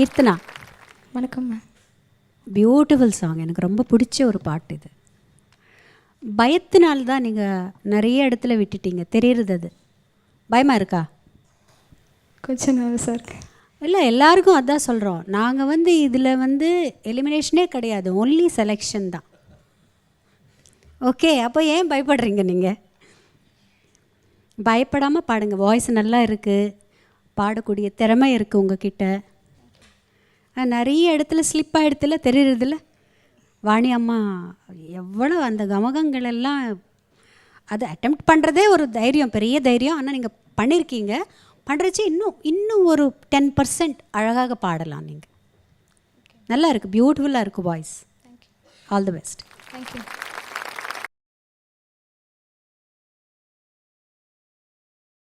கீர்த்தனா. வணக்கம் beautiful song எனக்கு ரொம்ப பிடிச்ச ஒரு பாட்டு இது. பயத்தினால தான் நீங்கள் நிறைய இடத்துல விட்டுட்டீங்க. தெரியுறது அது. பயமாக இருக்கா? கொஞ்சம் நர்வஸாக இருக்கு. இல்லை எல்லாருக்கும் அதான் சொல்கிறோம் நாங்கள் வந்து இதில் வந்து எலிமினேஷனே கிடையாது. ஒன்லி செலெக்ஷன் தான். ஓகே அப்போ ஏன் பயப்படுறீங்க நீங்கள் பயப்படாமல் பாடுங்க. வாய்ஸ் நல்லா இருக்குது பாடக்கூடிய திறமை இருக்குது உங்ககிட்ட. நிறைய இடத்துல ஸ்லிப் ஆகிடுத்துல தெரியுறதில்ல? வாணி அம்மா எவ்வளோ அந்த கமகங்கள் எல்லாம் அது அட்டெம்ப்ட் பண்ணுறதே ஒரு தைரியம் பெரிய தைரியம். ஆனால் நீங்கள் பண்ணியிருக்கீங்க பண்ணுறச்சு இன்னும் இன்னும் ஒரு டென் பர்சன்ட் அழகாக பாடலாம் நீங்கள் நல்லா இருக்குது பியூட்டிஃபுல்லாக இருக்குது voice all the best thank you